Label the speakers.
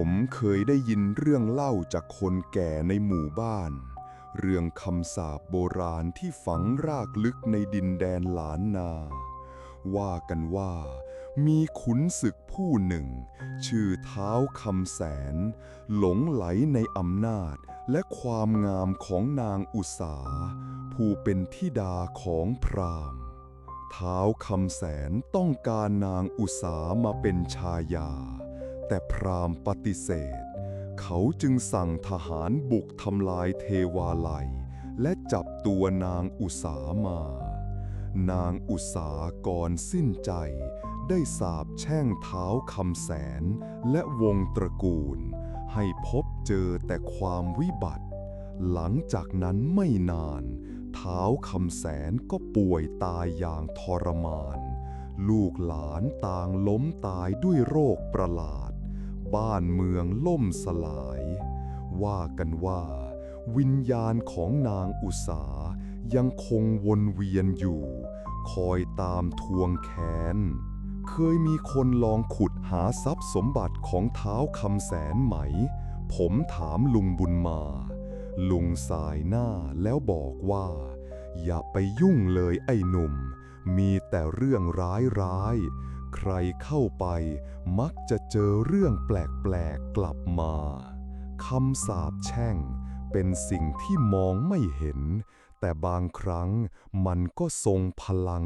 Speaker 1: ผมเคยได้ยินเรื่องเล่าจากคนแก่ในหมู่บ้าน เรื่องคำสาปโบราณที่ฝังรากลึกในดินแดนหลานนา ว่ากันว่า มีขุนศึกผู้หนึ่ง ชื่อเท้าคำแสน หลงไหลในอำนาจและความงามของนางอุสาผู้เป็นธิดาของพราหมณ์ท้าคำแสนต้องการนางอุสามาเป็นชายา แต่พราหมณ์ปฏิเสธ เขาจึงสั่งทหารบุกทำลายเทวาลัย และจับตัวนางอุสามา นางอุสาก่อนสิ้นใจ ได้สาบแช่งเท้าคำแสนและวงตระกูล ให้พบเจอแต่ความวิบัติ หลังจากนั้นไม่นานเท้าคำแสนก็ป่วยตายอย่างทรมาน ลูกหลานต่างล้มตายด้วยโรคประหลาด บ้านเมืองล่มสลาย ว่ากันว่า วิญญาณของนางอุสายังคงวนเวียนอยู่ คอยตามทวงแค้น เคยมีคนลองขุดหาทรัพย์สมบัติของเท้าคำแสนไหม ผมถามลุงบุญมา ลุงสายหน้าแล้วบอกว่า อย่าไปยุ่งเลยไอ้หนุ่ม มีแต่เรื่องร้ายร้าย ใครเข้าไป มักจะเจอเรื่องแปลกๆกลับมาคำสาปแช่ง เป็นสิ่งที่มองไม่เห็น แต่บางครั้งมันก็ทรงพลัง